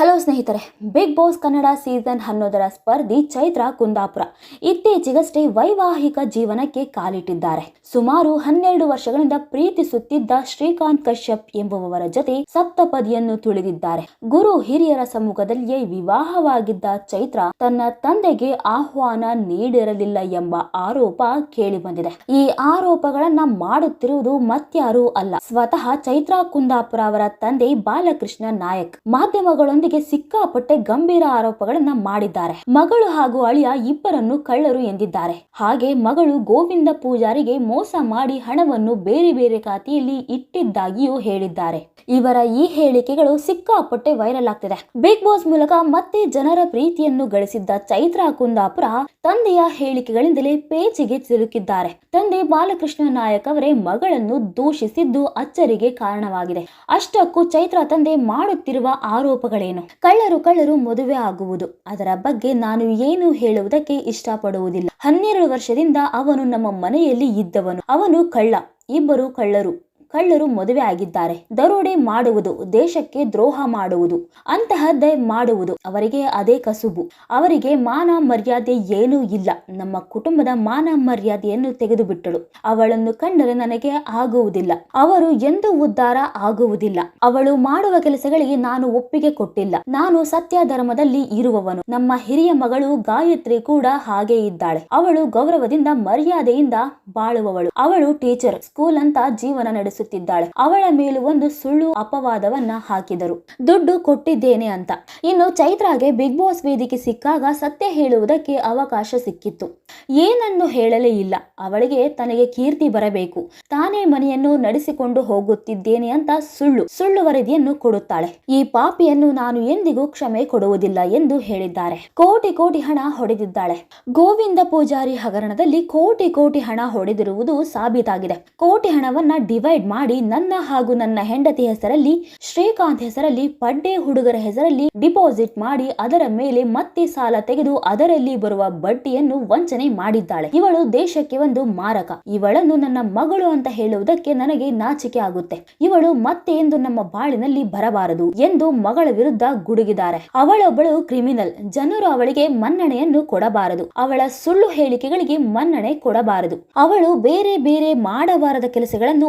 Hello ಸ್ನೇಹಿತರೆ big boss Kannada season ಹನ್ನೊಂದರ ಸ್ಪರ್ಧಿ ಚೈತ್ರ ಕುಂದಾಪುರ. ಇತ್ತೀಚೆಗಷ್ಟೇ ವೈವಾಹಿಕ ಜೀವನಕ್ಕೆ ಕಾಲಿಟ್ಟಿದ್ದಾರೆ. ಸುಮಾರು ಹನ್ನೆರಡು ವರ್ಷಗಳಿಂದ ಪ್ರೀತಿಸುತ್ತಿದ್ದ ಶ್ರೀಕಾಂತ್ ಕಶ್ಯಪ್ ಎಂಬುವವರ ಜೊತೆ ಸಪ್ತಪದಿಯನ್ನು ತುಳಿದಿದ್ದಾರೆ. ಗುರು ಹಿರಿಯರ ಸಮ್ಮುಖದಲ್ಲಿಯೇ ವಿವಾಹವಾಗಿದ್ದ ಚೈತ್ರ ತನ್ನ ತಂದೆಗೆ ಆಹ್ವಾನ ನೀಡಿರಲಿಲ್ಲ ಎಂಬ ಆರೋಪ ಕೇಳಿಬಂದಿದೆ. ಈ ಆರೋಪಗಳನ್ನ ಮಾಡುತ್ತಿರುವುದು ಮತ್ಯಾರೂ ಅಲ್ಲ. ಸ್ವತಃ ಚೈತ್ರ ಕುಂದಾಪುರ ಅವರ ತಂದೆ ಬಾಲಕೃಷ್ಣ ನಾಯಕ್. ಮಾಧ್ಯಮಗಳೊಂದಿಗೆ ಸಿಕ್ಕಾಪಟ್ಟೆ ಗಂಭೀರ ಆರೋಪಗಳನ್ನ ಮಾಡಿದ್ದಾರೆ. ಮಗಳು ಹಾಗೂ ಅಳಿಯ ಇಬ್ಬರನ್ನು ಕಳ್ಳರು ಎಂದಿದ್ದಾರೆ. ಹಾಗೆ ಮಗಳು ಗೋವಿಂದ ಪೂಜಾರಿಗೆ ಮೋಸ ಮಾಡಿ ಹಣವನ್ನು ಬೇರೆ ಬೇರೆ ಖಾತೆಯಲ್ಲಿ ಇಟ್ಟಿದ್ದಾಗಿಯೂ ಹೇಳಿದ್ದಾರೆ. ಇವರ ಈ ಹೇಳಿಕೆಗಳು ಸಿಕ್ಕಾಪಟ್ಟೆ ವೈರಲ್ ಆಗ್ತಿದೆ. ಬಿಗ್ ಬಾಸ್ ಮೂಲಕ ಮತ್ತೆ ಜನರ ಪ್ರೀತಿಯನ್ನು ಗಳಿಸಿದ್ದ ಚೈತ್ರಾ ಕುಂದಾಪುರ ತಂದೆಯ ಹೇಳಿಕೆಗಳಿಂದಲೇ ಪೇಚಿಗೆ ಸಿಲುಕಿದ್ದಾರೆ. ತಂದೆ ಬಾಲಕೃಷ್ಣ ನಾಯಕ್ ಅವರೇ ಮಗಳನ್ನು ದೂಷಿಸಿದ್ದು ಅಚ್ಚರಿಗೆ ಕಾರಣವಾಗಿದೆ. ಅಷ್ಟಕ್ಕೂ ಚೈತ್ರಾ ತಂದೆ ಮಾಡುತ್ತಿರುವ ಆರೋಪಗಳೇನು? ಕಳ್ಳರು ಕಳ್ಳರು ಮದುವೆ ಆಗುವುದು. ಅದರ ಬಗ್ಗೆ ನಾನು ಏನು ಹೇಳುವುದಕ್ಕೆ ಇಷ್ಟಪಡುವುದಿಲ್ಲ. ಹನ್ನೆರಡು ವರ್ಷದಿಂದ ಅವನು ನಮ್ಮ ಮನೆಯಲ್ಲಿ ಇದ್ದವನು. ಅವನು ಕಳ್ಳ. ಇಬ್ಬರು ಕಳ್ಳರು. ಕಳ್ಳರು ಮದುವೆ ಆಗಿದ್ದಾರೆ. ದರೋಡೆ ಮಾಡುವುದು, ದೇಶಕ್ಕೆ ದ್ರೋಹ ಮಾಡುವುದು, ಅಂತಹದ್ದೇ ಮಾಡುವುದು ಅವರಿಗೆ ಅದೇ ಕಸುಬು. ಅವರಿಗೆ ಮಾನ ಮರ್ಯಾದೆ ಏನೂ ಇಲ್ಲ. ನಮ್ಮ ಕುಟುಂಬದ ಮಾನ ಮರ್ಯಾದೆಯನ್ನು ತೆಗೆದುಬಿಟ್ಟಳು. ಅವಳನ್ನು ಕಂಡರೆ ನನಗೆ ಆಗುವುದಿಲ್ಲ. ಅವರು ಎಂದು ಉದ್ಧಾರ ಆಗುವುದಿಲ್ಲ. ಅವಳು ಮಾಡುವ ಕೆಲಸಗಳಿಗೆ ನಾನು ಒಪ್ಪಿಗೆ ಕೊಟ್ಟಿಲ್ಲ. ನಾನು ಸತ್ಯ ಧರ್ಮದಲ್ಲಿ ಇರುವವನು. ನಮ್ಮ ಹಿರಿಯ ಮಗಳು ಗಾಯತ್ರಿ ಕೂಡ ಹಾಗೆ ಇದ್ದಾಳೆ. ಅವಳು ಗೌರವದಿಂದ ಮರ್ಯಾದೆಯಿಂದ ಬಾಳುವವಳು. ಅವಳು ಟೀಚರ್. ಸ್ಕೂಲ್ ಅಂತ ಜೀವನ ನಡೆಸುತ್ತಿದ್ದಾಳೆ ಅವಳ ಮೇಲೂ ಒಂದು ಸುಳ್ಳು ಅಪವಾದವನ್ನ ಹಾಕಿದರು. ದುಡ್ಡು ಕೊಟ್ಟಿದ್ದೇನೆ ಅಂತ. ಇನ್ನು ಚೈತ್ರಾಗೆ ಬಿಗ್ ಬಾಸ್ ವೇದಿಕೆ ಸಿಕ್ಕಾಗ ಸತ್ಯ ಹೇಳುವುದಕ್ಕೆ ಅವಕಾಶ ಸಿಕ್ಕಿತ್ತು. ಏನನ್ನು ಹೇಳಲೇ ಇಲ್ಲ. ಅವಳಿಗೆ ತನಗೆ ಕೀರ್ತಿ ಬರಬೇಕು. ತಾನೇ ಮನೆಯನ್ನು ನಡೆಸಿಕೊಂಡು ಹೋಗುತ್ತಿದ್ದೇನೆ ಅಂತ ಸುಳ್ಳು ಸುಳ್ಳು ವರದಿಯನ್ನು ಕೊಡುತ್ತಾಳೆ. ಈ ಪಾಪಿಯನ್ನು ನಾನು ಎಂದಿಗೂ ಕ್ಷಮೆ ಕೊಡುವುದಿಲ್ಲ ಎಂದು ಹೇಳಿದ್ದಾರೆ. ಕೋಟಿ ಕೋಟಿ ಹಣ ಹೊಡೆದಿದ್ದಾಳೆ. ಗೋವಿಂದ ಪೂಜಾರಿ ಹಗರಣದಲ್ಲಿ ಕೋಟಿ ಕೋಟಿ ಹಣ ಹೊಡೆದಿರುವುದು ಸಾಬೀತಾಗಿದೆ. ಕೋಟಿ ಹಣವನ್ನ ಡಿವೈಡ್ ಮಾಡಿ ನನ್ನ ಹಾಗೂ ನನ್ನ ಹೆಂಡತಿ ಹೆಸರಲ್ಲಿ, ಶ್ರೀಕಾಂತ್ ಹೆಸರಲ್ಲಿ ಪಡ್ಡೆ ಹುಡುಗರ ಹೆಸರಲ್ಲಿ ಡಿಪಾಸಿಟ್ ಮಾಡಿ ಅದರ ಮೇಲೆ ಮತ್ತೆ ಸಾಲ ತೆಗೆದು ಅದರಲ್ಲಿ ಬರುವ ಬಡ್ಡಿಯನ್ನು ವಂಚನೆ ಮಾಡಿದ್ದಾಳೆ. ಇವಳು ದೇಶಕ್ಕೆ ಒಂದು ಮಾರಕ. ಇವಳನ್ನು ನನ್ನ ಮಗಳು ಅಂತ ಹೇಳುವುದಕ್ಕೆ ನನಗೆ ನಾಚಿಕೆ ಆಗುತ್ತೆ. ಇವಳು ಮತ್ತೆ ಎಂದು ನಮ್ಮ ಬಾಳಿನಲ್ಲಿ ಬರಬಾರದು ಎಂದು ಮಗಳ ವಿರುದ್ಧ ಗುಡುಗಿದ್ದಾರೆ. ಅವಳೊಬ್ಬಳು ಕ್ರಿಮಿನಲ್. ಜನರು ಅವಳಿಗೆ ಮನ್ನಣೆಯನ್ನು ಕೊಡಬಾರದು. ಅವಳ ಸುಳ್ಳು ಹೇಳಿಕೆಗಳಿಗೆ ಮನ್ನಣೆ ಕೊಡಬಾರದು. ಅವಳು ಬೇರೆ ಬೇರೆ ಮಾಡಬಾರದ ಕೆಲಸಗಳನ್ನು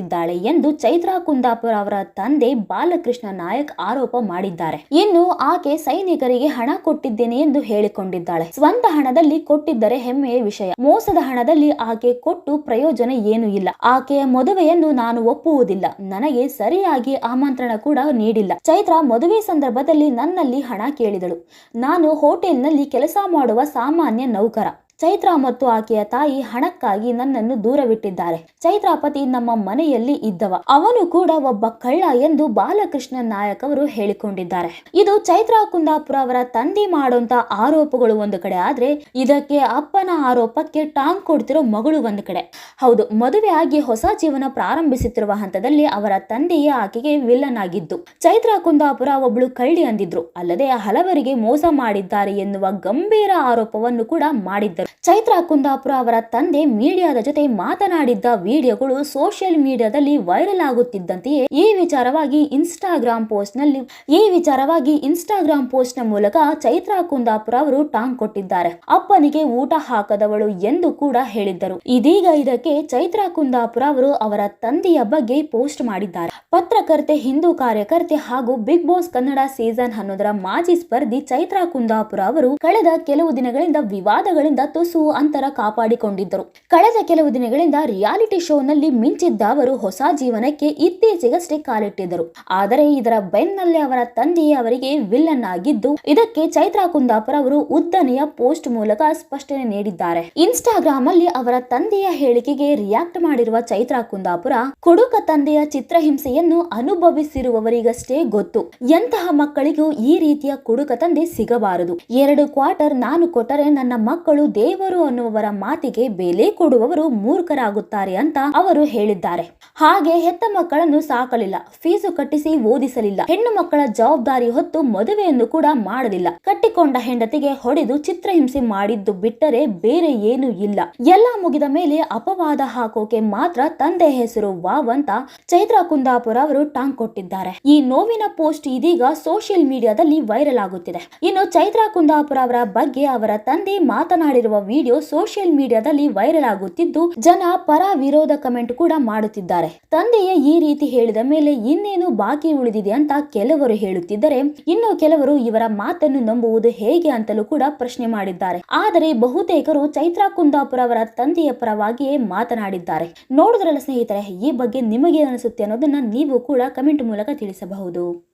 ಮಾಡುತ್ತಿದ್ದಾಳೆ ಎಂದು ಚೈತ್ರಾ ಕುಂದಾಪುರ ಅವರ ತಂದೆ ಬಾಲಕೃಷ್ಣ ನಾಯಕ್ ಆರೋಪ ಮಾಡಿದ್ದಾರೆ. ಇನ್ನು ಆಕೆ ಸೈನಿಕರಿಗೆ ಹಣ ಕೊಟ್ಟಿದ್ದೇನೆ ಎಂದು ಹೇಳಿಕೊಂಡಿದ್ದಾಳೆ. ಸ್ವಂತ ಹಣದಲ್ಲಿ ಕೊಟ್ಟಿದ್ದರೆ ಹೆಮ್ಮೆಯ ವಿಷಯ. ಮೋಸದ ಹಣದಲ್ಲಿ ಆಕೆ ಕೊಟ್ಟು ಪ್ರಯೋಜನ ಏನೂ ಇಲ್ಲ. ಆಕೆಯ ಮದುವೆಯನ್ನು ನಾನು ಒಪ್ಪುವುದಿಲ್ಲ. ನನಗೆ ಸರಿಯಾಗಿ ಆಮಂತ್ರಣ ಕೂಡ ನೀಡಿಲ್ಲ. ಚೈತ್ರಾ ಮದುವೆ ಸಂದರ್ಭದಲ್ಲಿ ನನ್ನಲ್ಲಿ ಹಣ ಕೇಳಿದಳು. ನಾನು ಹೋಟೆಲ್ನಲ್ಲಿ ಕೆಲಸ ಮಾಡುವ ಸಾಮಾನ್ಯ ನೌಕರ. ಚೈತ್ರ ಮತ್ತು ಆಕೆಯ ತಾಯಿ ಹಣಕ್ಕಾಗಿ ನನ್ನನ್ನು ದೂರವಿಟ್ಟಿದ್ದಾರೆ. ಚೈತ್ರಾಪತಿ ನಮ್ಮ ಮನೆಯಲ್ಲಿ ಇದ್ದವ. ಅವನು ಕೂಡ ಒಬ್ಬ ಕಳ್ಳ ಎಂದು ಬಾಲಕೃಷ್ಣ ನಾಯಕ್ ಅವರು ಹೇಳಿಕೊಂಡಿದ್ದಾರೆ. ಇದು ಚೈತ್ರ ಕುಂದಾಪುರ ಅವರ ತಂದೆ ಮಾಡುವಂತ ಆರೋಪಗಳು ಒಂದು ಕಡೆ. ಆದ್ರೆ ಇದಕ್ಕೆ ಅಪ್ಪನ ಆರೋಪಕ್ಕೆ ಟಾಂಗ್ ಕೊಡ್ತಿರೋ ಮಗಳು ಒಂದು ಕಡೆ. ಹೌದು, ಮದುವೆ ಆಗಿ ಹೊಸ ಜೀವನ ಪ್ರಾರಂಭಿಸುತ್ತಿರುವ ಹಂತದಲ್ಲಿ ಅವರ ತಂದೆಯೇ ಆಕೆಗೆ ವಿಲ್ಲನ್ ಆಗಿದ್ದು, ಚೈತ್ರ ಕುಂದಾಪುರ ಒಬ್ಳು ಕಳ್ಳಿ ಅಂದಿದ್ರು. ಅಲ್ಲದೆ ಹಲವರಿಗೆ ಮೋಸ ಮಾಡಿದ್ದಾರೆ ಎನ್ನುವ ಗಂಭೀರ ಆರೋಪವನ್ನು ಕೂಡ ಮಾಡಿದ್ದರು. ಚೈತ್ರ ಕುಂದಾಪುರ ಅವರ ತಂದೆ ಮೀಡಿಯಾದ ಜೊತೆ ಮಾತನಾಡಿದ್ದ ವಿಡಿಯೋಗಳು ಸೋಷಿಯಲ್ ಮೀಡಿಯಾದಲ್ಲಿ ವೈರಲ್ ಆಗುತ್ತಿದ್ದಂತೆಯೇ ಈ ವಿಚಾರವಾಗಿ ಇನ್ಸ್ಟಾಗ್ರಾಮ್ ಪೋಸ್ಟ್ನಲ್ಲಿ ಈ ವಿಚಾರವಾಗಿ ಇನ್ಸ್ಟಾಗ್ರಾಮ್ ಪೋಸ್ಟ್ನ ಮೂಲಕ ಚೈತ್ರ ಕುಂದಾಪುರ ಅವರು ಟಾಂಗ್ ಕೊಟ್ಟಿದ್ದಾರೆ. ಅಪ್ಪನಿಗೆ ಊಟ ಹಾಕದವಳು ಎಂದು ಕೂಡ ಹೇಳಿದ್ದರು. ಇದೀಗ ಇದಕ್ಕೆ ಚೈತ್ರ ಕುಂದಾಪುರ ಅವರು ಅವರ ತಂದೆಯ ಬಗ್ಗೆ ಪೋಸ್ಟ್ ಮಾಡಿದ್ದಾರೆ. ಪತ್ರಕರ್ತೆ, ಹಿಂದೂ ಕಾರ್ಯಕರ್ತೆ ಹಾಗೂ ಬಿಗ್ ಬಾಸ್ ಕನ್ನಡ ಸೀಸನ್ ಹನ್ನೊಂದರ ಮಾಜಿ ಸ್ಪರ್ಧಿ ಚೈತ್ರ ಕುಂದಾಪುರ ಅವರು ಕಳೆದ ಕೆಲವು ದಿನಗಳಿಂದ ವಿವಾದಗಳಿಂದ ತುಸು ಅಂತರ ಕಾಪಾಡಿಕೊಂಡಿದ್ದರು. ಕಳೆದ ಕೆಲವು ದಿನಗಳಿಂದ ರಿಯಾಲಿಟಿ ಶೋನಲ್ಲಿ ಮಿಂಚಿದ್ದ ಅವರು ಹೊಸ ಜೀವನಕ್ಕೆ ಇತ್ತೀಚೆಗಷ್ಟೇ ಕಾಲಿಟ್ಟಿದ್ದರು. ಆದರೆ ಇದರ ಬೆನ್ನಲ್ಲೇ ಅವರ ತಂದೆಯೇ ಅವರಿಗೆ ವಿಲ್ಲನ್ ಆಗಿದ್ದು, ಇದಕ್ಕೆ ಚೈತ್ರಾ ಕುಂದಾಪುರ ಅವರು ಉದ್ದನೆಯ ಪೋಸ್ಟ್ ಮೂಲಕ ಸ್ಪಷ್ಟನೆ ನೀಡಿದ್ದಾರೆ. ಇನ್ಸ್ಟಾಗ್ರಾಮ್ ಅಲ್ಲಿ ಅವರ ತಂದೆಯ ಹೇಳಿಕೆಗೆ ರಿಯಾಕ್ಟ್ ಮಾಡಿರುವ ಚೈತ್ರಾ ಕುಂದಾಪುರ, ಕುಡುಕ ತಂದೆಯ ಚಿತ್ರಹಿಂಸೆಯನ್ನು ಅನುಭವಿಸಿರುವವರಿಗಷ್ಟೇ ಗೊತ್ತು. ಎಂತಹ ಮಕ್ಕಳಿಗೂ ಈ ರೀತಿಯ ಕುಡುಕ ತಂದೆ ಸಿಗಬಾರದು. ಎರಡು ಕ್ವಾರ್ಟರ್ ನಾನು ಕೊಟ್ಟರೆ ನನ್ನ ಮಕ್ಕಳು ದೇವರು ಅನ್ನುವವರ ಮಾತಿಗೆ ಬೆಲೆ ಕೊಡುವವರು ಮೂರ್ಖರಾಗುತ್ತಾರೆ ಅಂತ ಅವರು ಹೇಳಿದ್ದಾರೆ. ಹಾಗೆ ಹೆತ್ತ ಮಕ್ಕಳನ್ನು ಸಾಕಲಿಲ್ಲ. ಫೀಸು ಕಟ್ಟಿಸಿ ಓದಿಸಲಿಲ್ಲ. ಹೆಣ್ಣು ಮಕ್ಕಳ ಜವಾಬ್ದಾರಿ ಹೊತ್ತು ಮದುವೆಯನ್ನು ಕೂಡ ಮಾಡಲಿಲ್ಲ. ಕಟ್ಟಿಕೊಂಡ ಹೆಂಡತಿಗೆ ಹೊಡೆದು ಚಿತ್ರಹಿಂಸೆ ಮಾಡಿದ್ದು ಬಿಟ್ಟರೆ ಬೇರೆ ಏನು ಇಲ್ಲ. ಎಲ್ಲ ಮುಗಿದ ಮೇಲೆ ಅಪವಾದ ಹಾಕೋಕೆ ಮಾತ್ರ ತಂದೆ ಹೆಸರು ವಾವ್ ಅಂತ ಚೈತ್ರ ಕುಂದಾಪುರ ಅವರು ಟಾಂಗ್ ಕೊಟ್ಟಿದ್ದಾರೆ. ಈ ನೋವಿನ ಪೋಸ್ಟ್ ಇದೀಗ ಸೋಷಿಯಲ್ ಮೀಡಿಯಾದಲ್ಲಿ ವೈರಲ್ ಆಗುತ್ತಿದೆ. ಇನ್ನು ಚೈತ್ರ ಕುಂದಾಪುರ ಅವರ ಬಗ್ಗೆ ಅವರ ತಂದೆ ಮಾತನಾಡಿರುವ ವಿಡಿಯೋ ಸೋಷಿಯಲ್ ಮೀಡಿಯಾದಲ್ಲಿ ವೈರಲ್ ಆಗುತ್ತಿದ್ದು ಜನ ಪರ ವಿರೋಧ ಕಮೆಂಟ್ ಕೂಡ ಮಾಡುತ್ತಿದ್ದಾರೆ. ತಂದೆಯ ಈ ರೀತಿ ಹೇಳಿದ ಮೇಲೆ ಇನ್ನೇನು ಬಾಕಿ ಉಳಿದಿದೆ ಅಂತ ಕೆಲವರು ಹೇಳುತ್ತಿದ್ದರೆ, ಇನ್ನು ಕೆಲವರು ಇವರ ಮಾತನ್ನು ನಂಬುವುದು ಹೇಗೆ ಅಂತಲೂ ಕೂಡ ಪ್ರಶ್ನೆ ಮಾಡಿದ್ದಾರೆ. ಆದರೆ ಬಹುತೇಕರು ಚೈತ್ರಾ ಕುಂದಾಪುರ ಅವರ ತಂದೆಯ ಪರವಾಗಿಯೇ ಮಾತನಾಡಿದ್ದಾರೆ. ನೋಡಿದ್ರಲ್ಲ ಸ್ನೇಹಿತರೆ, ಈ ಬಗ್ಗೆ ನಿಮಗೆ ಅನಿಸುತ್ತೆ ಅನ್ನೋದನ್ನ ನೀವು ಕೂಡ ಕಮೆಂಟ್ ಮೂಲಕ ತಿಳಿಸಬಹುದು.